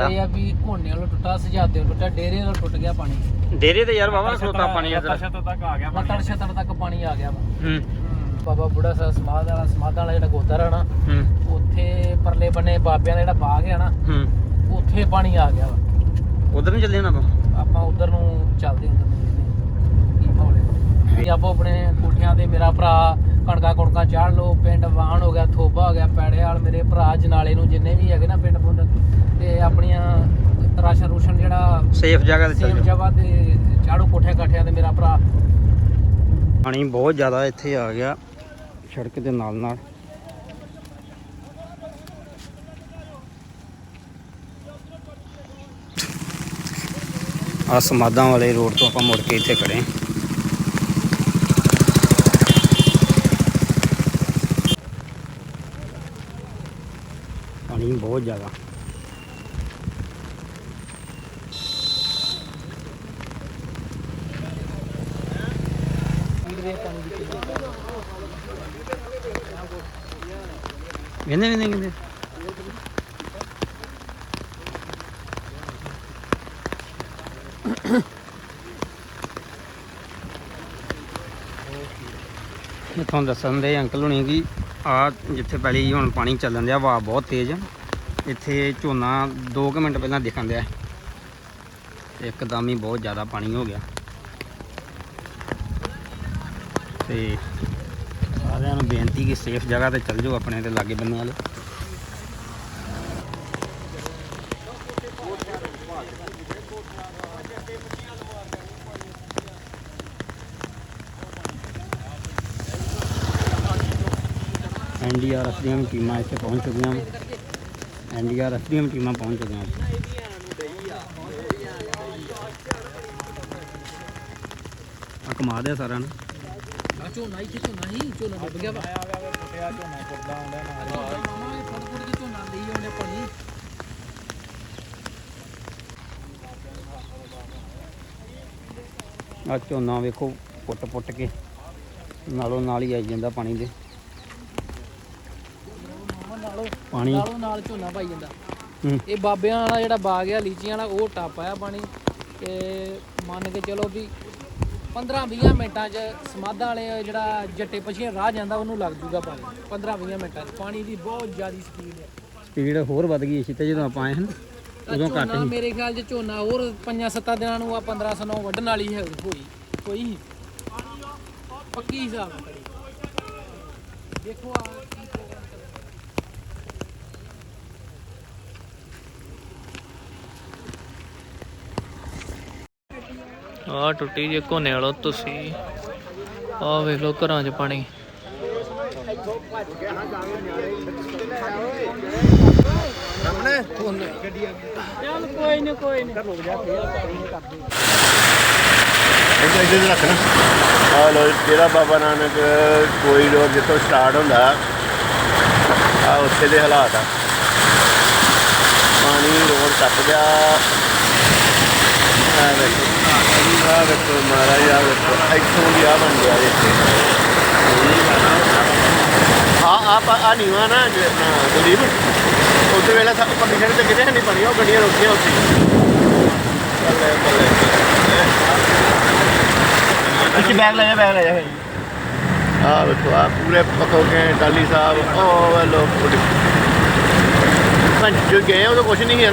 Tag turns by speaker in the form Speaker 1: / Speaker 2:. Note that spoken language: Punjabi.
Speaker 1: ਇਹ ਆ ਵੀ ਘੋਨੇ ਵਾਲਾ ਟੁੱਟਾ ਸਜਾਦੇ ਵਾਲਾ ਟੁੱਟਾ ਡੇਰੇ ਵਾਲਾ ਟੁੱਟ ਗਿਆ ਪਾਣੀ।
Speaker 2: ਡੇਰੇ ਤੇ ਯਾਰ ਬਾਬਾ ਖਲੋਤਾ ਪਾਣੀ ਇੱਧਰ।
Speaker 3: ਛੱਤ ਤੱਕ ਆ ਗਿਆ
Speaker 1: ਲੱਤੜ ਛਤੜ ਤੱਕ ਪਾਣੀ ਆ ਗਿਆ ਵਾ।
Speaker 2: ਹੂੰ।
Speaker 1: ਬਾਬਾ ਬੁੱਢਾ ਸਾਹਿਬ ਸਮਾਧ ਵਾਲਾ ਸਮਾਧ ਵਾਲਾ ਜਿਹੜਾ ਗੋਦਰ ਆ ਨਾ
Speaker 2: ਹੂੰ।
Speaker 1: ਉੱਥੇ ਪਰਲੇ ਬੰਨੇ ਬਾਬਿਆਂ ਦਾ ਜਿਹੜਾ ਬਾਗ ਆ ਨਾ
Speaker 2: ਹੂੰ।
Speaker 1: ਉੱਥੇ ਪਾਣੀ ਆ ਗਿਆ ਵਾ।
Speaker 2: ਉਧਰ ਨੂੰ ਚੱਲੇ ਨਾ ਆਪਾਂ?
Speaker 1: ਆਪਾਂ ਉਧਰ ਨੂੰ ਚੱਲਦੇ ਹਾਂ ਉਧਰ ਨੂੰ ਕੀ ਹੌਲੇ ਆਪੋ ਆਪਣੇ ਕੋਠਿਆਂ ਤੇ ਮੇਰਾ ਭਰਾ ਕਣਕਾਂ ਕੁਣਕਾਂ ਚਾੜ ਲੋ ਪਿੰਡ ਵਾਹਣ ਹੋ ਗਿਆ ਥੋਬਾ ਹੋ ਗਿਆ ਪੈੜੇਵਾਲ ਮੇਰੇ ਭਰਾ ਜਨਾਲੇ ਨੂੰ ਜਿੰਨੇ ਵੀ ਹੈਗੇ ਨਾ ਪਿੰਡ ਪੁੰਡ ਤੇ ਆਪਣੀਆਂ ਰਾਸ਼ਨ ਰੂਸ਼ਨ ਜਿਹੜਾ
Speaker 2: ਸੇਫ ਜਗ੍ਹਾ ਤੇ ਚੱਲ ਜਾਓ।
Speaker 1: ਜਗ੍ਹਾ ਤੇ ਚਾੜੋ ਕੋਠੇ ਕਾਠਿਆਂ ਤੇ ਮੇਰਾ ਭਰਾ।
Speaker 2: ਪਾਣੀ ਬਹੁਤ ਜ਼ਿਆਦਾ ਇੱਥੇ ਆ ਗਿਆ ਸੜਕ ਦੇ ਨਾਲ ਨਾਲ। ਆ ਸਮਾਦਾਂ ਵਾਲੇ ਰੋਡ ਤੋਂ ਆਪਾਂ ਮੁੜ ਕੇ ਇੱਥੇ ਖੜੇ ਹਾਂ। ਪਾਣੀ ਬਹੁਤ ਜ਼ਿਆਦਾ। ਵੇਂਦੇ ਵੇਂਦੇ ਕਿੰਦੇ ਇਹ ਤੁਹਾਨੂੰ ਦੱਸਣ ਦੇ ਅੰਕਲ ਹੁਣੀ ਕਿ ਆ ਜਿੱਥੇ ਪਹਿਲੀ ਹੁਣ ਪਾਣੀ ਚੱਲਣ ਦਿਆ, ਹਵਾ ਬਹੁਤ ਤੇਜ਼ ਇੱਥੇ ਝੋਨਾ 2 ਮਿੰਟ ਪਹਿਲਾਂ ਦਿਖਣ ਦਿਆ। ਇੱਕਦਮ ਹੀ ਬਹੁਤ ਜ਼ਿਆਦਾ ਪਾਣੀ ਹੋ ਗਿਆ। ਤੇ ਸਾਰਿਆਂ ਨੂੰ ਬੇਨਤੀ ਕਿ ਸੇਫ ਜਗ੍ਹਾ ਤੇ ਚੱਲ ਜਾਓ ਆਪਣੇ ਤੇ ਲਾਗੇ ਬੰਨੇ ਵਾਲੇ। ਐਨਡੀਆਰਐਫ ਦੀਆਂ ਵੀ ਟੀਮਾਂ ਇੱਥੇ ਪਹੁੰਚ ਚੁੱਕੀਆਂ। ਐਨਡੀਆਰਐਫ ਦੀਆਂ ਟੀਮਾਂ ਪਹੁੰਚ ਚੁੱਕੀਆਂ ਆ ਕਮਾ ਦਿਆ ਸਾਰਿਆਂ ਨੂੰ।
Speaker 1: ਆ ਝੋਨਾ ਹੀ ਝੋਨਾ ਹੀ ਝੋਨਾ ਡੁੱਬ ਗਿਆ ਵਾ।
Speaker 3: ਫੁੱਟਿਆ ਝੋਨਾ ਕੁੱਟਦਾ ਆਉਂਦਾ ਨਾਲ
Speaker 1: ਮਾਮਾ ਇਹ ਫੜ ਫੜ ਕੇ ਝੋਨਾ ਲਈ ਆਉਂਦੇ ਪਾਣੀ
Speaker 2: ਆ ਝੋਨਾ ਵੇਖੋ ਪੁੱਟ ਪੁੱਟ ਕੇ। ਨਾਲੋਂ ਨਾਲ ਹੀ ਆਈ ਜਾਂਦਾ ਪਾਣੀ ਦੇ।
Speaker 1: ਨਾਲੋਂ
Speaker 2: ਪਾਣੀ।
Speaker 1: ਨਾਲੋਂ ਨਾਲ ਝੋਨਾ ਪਾਈ ਜਾਂਦਾ।
Speaker 2: ਹੂੰ।
Speaker 1: ਇਹ ਬਾਬਿਆਂ ਵਾਲਾ ਜਿਹੜਾ ਬਾਗ ਆ ਲੀਚੀਆਂ ਵਾਲਾ ਉਹ ਟੱਪ ਆਇਆ ਪਾਣੀ। ਤੇ ਮੰਨ ਕੇ ਚਲੋ ਵੀ 15-20 ਮਿੰਟਾਂ 'ਚ ਸਮਾਧਾਂ ਵਾਲੇ ਜਿਹੜਾ ਜੱਟੇ ਪਛੀਆਂ ਰਾਹ ਜਾਂਦਾ ਉਹਨੂੰ ਲੱਗ ਜੂਗਾ ਪਾਣੀ। 15-20 ਮਿੰਟਾਂ 'ਚ। ਪਾਣੀ ਦੀ ਬਹੁਤ ਜ਼ਿਆਦਾ ਸਪੀਡ ਹੈ
Speaker 2: ਸਪੀਡ ਹੋਰ ਵੱਧ ਗਈ ਸੀ ਤੇ ਜਦੋਂ ਆਪਾਂ ਆਏ ਹਨ
Speaker 1: ਤਾਂ
Speaker 2: ਉਦੋਂ ਘੱਟ
Speaker 1: ਝੋਨਾ
Speaker 2: ਸੀ।
Speaker 1: ਮੇਰੇ ਖਿਆਲ 'ਚ ਝੋਨਾ ਹੋਰ 5-7 ਦਿਨਾਂ ਨੂੰ ਆ 1509 ਵੱਢਣ ਵਾਲੀ ਹੈ ਹੋਈ। ਕੋਈ। ਪੱਕੀ ਹਿਸਾਬ ਨਾਲ ਕਰੀ। ਦੇਖੋ ਆ ਕੀ ਪ੍ਰੋਗਰਾਮ ਚੱਲ ਆ ਟੁੱਟੀ ਜੇ ਕੋਨੇ ਵਾਲੋ ਤੁਸੀਂ। ਆ ਵੇਖ ਲਓ ਘਰਾਂ 'ਚ ਪਾਣੀ। ਚੱਲ ਕੋਈ ਨਹੀਂ ਕੋਈ ਨਹੀਂ ਰੁਕ ਜਾ
Speaker 4: ਇੱਧਰ ਇੱਧਰ ਰੱਖਣਾ ਆ ਲੋ ਜਿਹੜਾ ਬਾਬਾ ਨਾਨਕ ਕੋਈ ਰੋਡ ਜਿੱਥੋਂ ਸਟਾਰਟ ਹੁੰਦਾ ਆ ਉੱਥੇ ਦੇ ਹਾਲਾਤ ਆ। ਪਾਣੀ ਰੋਡ ਟੱਪ ਗਿਆ। ਆ ਵੇਖੋ। ਆ ਵੇਖੋ ਮਹਾਰਾਜ ਆ ਵੇਖੋ ਇੱਥੋਂ ਦੀ ਆ ਬਣ ਗਿਆ ਇੱਥੇ ਆ ਆ ਆ ਨੀਵਾ ਨਾ ਗਰੀਬ ਉਹਦੇ ਵੇਲੇ ਸਭ ਕੰਡੀਸ਼ਨ ਤੇ ਕਿਤੇ ਨਹੀਂ ਬਣੀ ਉਹ ਗੱਡੀਆਂ ਰੁਕੀਆਂ ਉੱਥੇ ਬੱਲੇ ਬੱਲੇ ਅੱਛੀ ਬੈਗ ਲੈ ਜਾ ਬੈਗ ਲੈ ਜਾ ਆ ਵੇਖੋ ਆ ਪੂਰੇ ਪੱਕੋ ਗਏ ਟਾਲੀ ਸਾਹਿਬ ਉਹ ਵੇ ਲੋਕ ਪੰਜ ਜੋ ਗਏ ਉਹ ਤਾਂ ਕੁਛ ਨਹੀਂ ਹੈ